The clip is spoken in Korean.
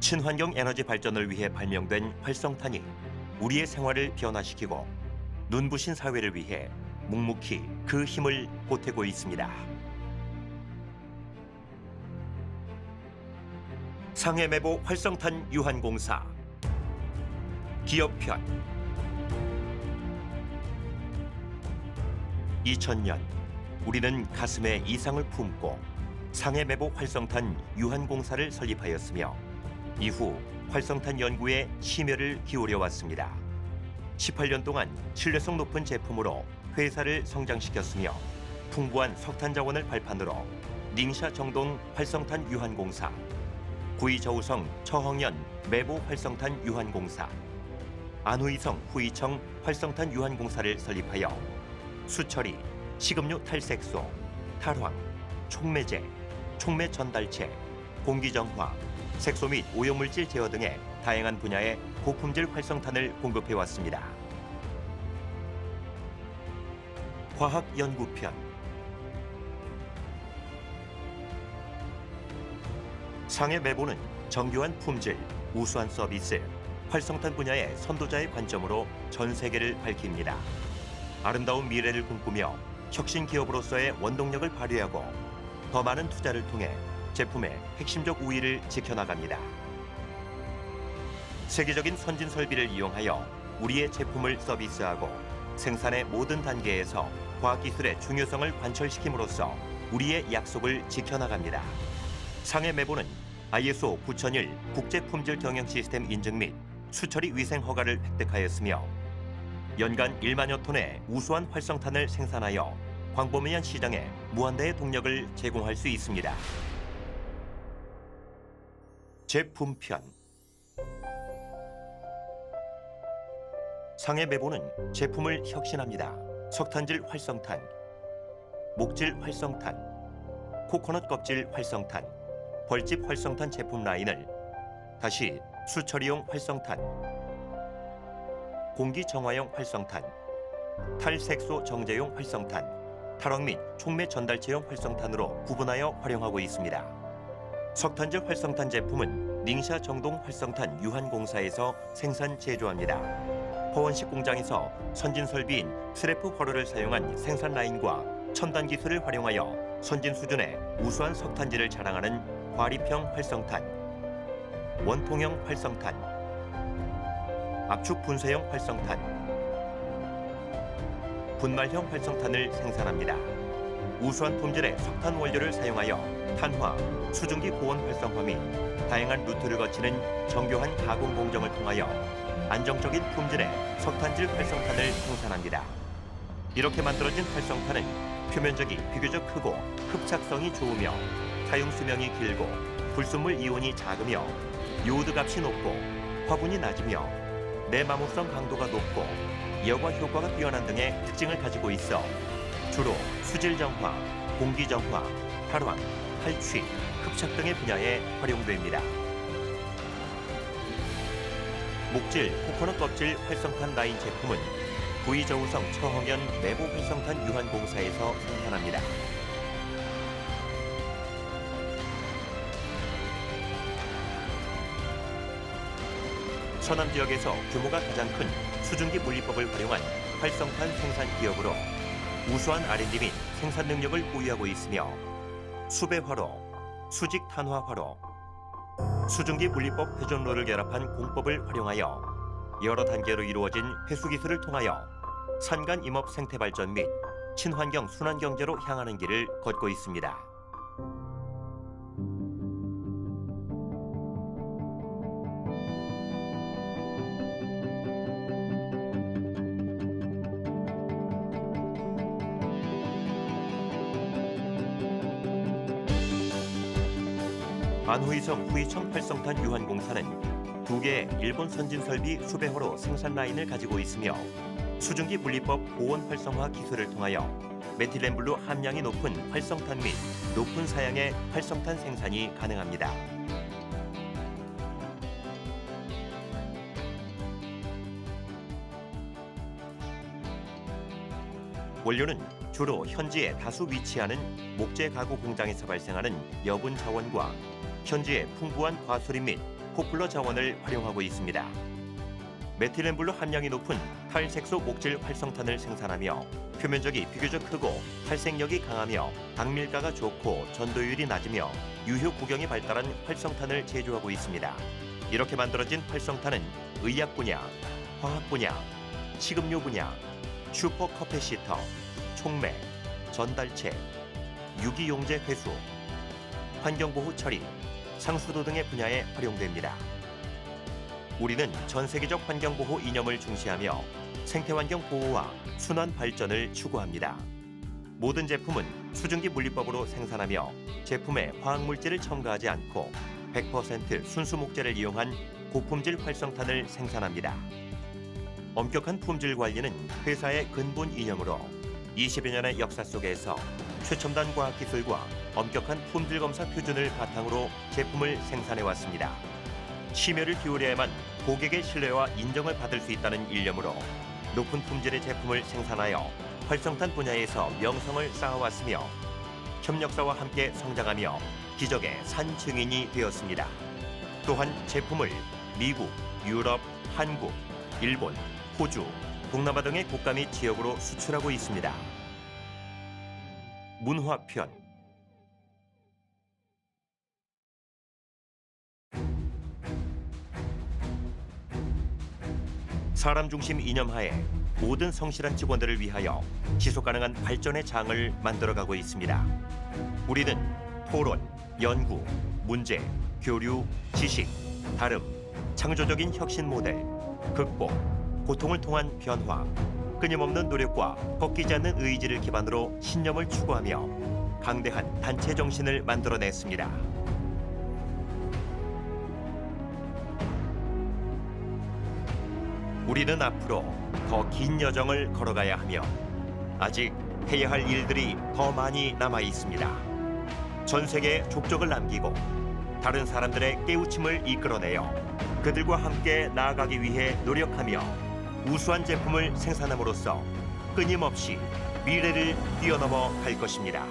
친환경 에너지 발전을 위해 발명된 활성탄이 우리의 생활을 변화시키고 눈부신 사회를 위해 묵묵히 그 힘을 보태고 있습니다. 상해매보 활성탄 유한공사 기업편 2000년 우리는 가슴에 이상을 품고 상해매보 활성탄 유한공사를 설립하였으며 이후 활성탄 연구에 심혈을 기울여 왔습니다. 18년 동안 신뢰성 높은 제품으로 회사를 성장시켰으며 풍부한 석탄 자원을 발판으로 닝샤 정동 활성탄 유한공사, 구이 저우성 처흥연 매보 활성탄 유한공사, 안후이성 후이청 활성탄 유한공사를 설립하여 수처리, 식음료 탈색소, 탈황, 촉매제, 촉매 전달체, 공기정화, 색소 및 오염물질 제어 등의 다양한 분야의 고품질 활성탄을 공급해 왔습니다. 과학 연구편 상해 매보는 정교한 품질, 우수한 서비스, 활성탄 분야의 선도자의 관점으로 전 세계를 밝힙니다. 아름다운 미래를 꿈꾸며 혁신 기업으로서의 원동력을 발휘하고 더 많은 투자를 통해 제품의 핵심적 우위를 지켜나갑니다. 세계적인 선진 설비를 이용하여 우리의 제품을 서비스하고 생산의 모든 단계에서 과학기술의 중요성을 관철시킴으로써 우리의 약속을 지켜나갑니다. 상해 매보는 ISO 9001 국제품질 경영 시스템 인증 및 수처리 위생 허가를 획득하였으며 연간 1만여 톤의 우수한 활성탄을 생산하여 광범위한 시장에 무한대의 동력을 제공할 수 있습니다. 제품편 상해 매보는 제품을 혁신합니다. 석탄질 활성탄, 목질 활성탄, 코코넛 껍질 활성탄, 벌집 활성탄 제품 라인을 다시 수처리용 활성탄, 공기 정화용 활성탄, 탈색소 정제용 활성탄, 탈원 및 촉매 전달체용 활성탄으로 구분하여 활용하고 있습니다. 석탄질 활성탄 제품은 닝샤 정동 활성탄 유한공사에서 생산 제조합니다. 포원식 공장에서 선진 설비인 스래프 화로를 사용한 생산 라인과 첨단 기술을 활용하여 선진 수준의 우수한 석탄지를 자랑하는 과립형 활성탄, 원통형 활성탄, 압축 분쇄형 활성탄, 분말형 활성탄을 생산합니다. 우수한 품질의 석탄 원료를 사용하여 탄화, 수증기 고온 활성화 및 다양한 루트를 거치는 정교한 가공 공정을 통하여 안정적인 품질의 석탄질 활성탄을 생산합니다. 이렇게 만들어진 활성탄은 표면적이 비교적 크고 흡착성이 좋으며 사용 수명이 길고 불순물 이온이 작으며 요오드 값이 높고 화분이 낮으며 내마모성 강도가 높고 여과 효과가 뛰어난 등의 특징을 가지고 있어 주로 수질 정화, 공기 정화, 탈황, 탈취, 흡착 등의 분야에 활용됩니다. 목질, 코코넛 껍질 활성탄 라인 제품은 구이저우성 처흥연 내부 활성탄 유한공사에서 생산합니다. 서남 지역에서 규모가 가장 큰 수증기 분리법을 활용한 활성탄 생산 기업으로 우수한 R&D 및 생산 능력을 보유하고 있으며 수배화로, 수직 탄화 화로, 수증기 분리법 회전로를 결합한 공법을 활용하여 여러 단계로 이루어진 회수 기술을 통하여 산간 임업 생태 발전 및 친환경 순환 경제로 향하는 길을 걷고 있습니다. 안후이성 후이청 활성탄 유한공사는 두 개의 일본 선진 설비 수배 호로 생산 라인을 가지고 있으며 수증기 분리법 고온 활성화 기술을 통하여 메틸렌블루 함량이 높은 활성탄 및 높은 사양의 활성탄 생산이 가능합니다. 원료는 주로 현지에 다수 위치하는 목재 가구 공장에서 발생하는 여분 자원과 현지의 풍부한 과수림 및 포플러 자원을 활용하고 있습니다. 메틸렌블루 함량이 높은 탈색소 목질 활성탄을 생산하며 표면적이 비교적 크고 탈색력이 강하며 당밀가가 좋고 전도율이 낮으며 유효 구경이 발달한 활성탄을 제조하고 있습니다. 이렇게 만들어진 활성탄은 의약 분야, 화학 분야, 식음료 분야, 슈퍼 커패시터, 촉매, 전달체, 유기용제 회수, 환경보호 처리, 상수도 등의 분야에 활용됩니다. 우리는 전 세계적 환경 보호 이념을 중시하며 생태 환경 보호와 순환 발전을 추구합니다. 모든 제품은 수증기 물리법으로 생산하며 제품에 화학 물질을 첨가하지 않고 100% 순수 목재를 이용한 고품질 활성탄을 생산합니다. 엄격한 품질 관리는 회사의 근본 이념으로 20여 년의 역사 속에서 최첨단 과학 기술과 엄격한 품질 검사 표준을 바탕으로 제품을 생산해 왔습니다. 심혈을 기울여야만 고객의 신뢰와 인정을 받을 수 있다는 일념으로 높은 품질의 제품을 생산하여 활성탄 분야에서 명성을 쌓아왔으며 협력사와 함께 성장하며 기적의 산 증인이 되었습니다. 또한 제품을 미국, 유럽, 한국, 일본, 호주, 동남아 등의 국가 및 지역으로 수출하고 있습니다. 문화편 사람 중심 이념하에 모든 성실한 직원들을 위하여 지속 가능한 발전의 장을 만들어가고 있습니다. 우리는 토론, 연구, 문제, 교류, 지식, 다름, 창조적인 혁신 모델, 극복, 고통을 통한 변화, 끊임없는 노력과 꺾이지 않는 의지를 기반으로 신념을 추구하며 강대한 단체 정신을 만들어냈습니다. 우리는 앞으로 더 긴 여정을 걸어가야 하며 아직 해야 할 일들이 더 많이 남아 있습니다. 전 세계에 족적을 남기고 다른 사람들의 깨우침을 이끌어내어 그들과 함께 나아가기 위해 노력하며 우수한 제품을 생산함으로써 끊임없이 미래를 뛰어넘어 갈 것입니다.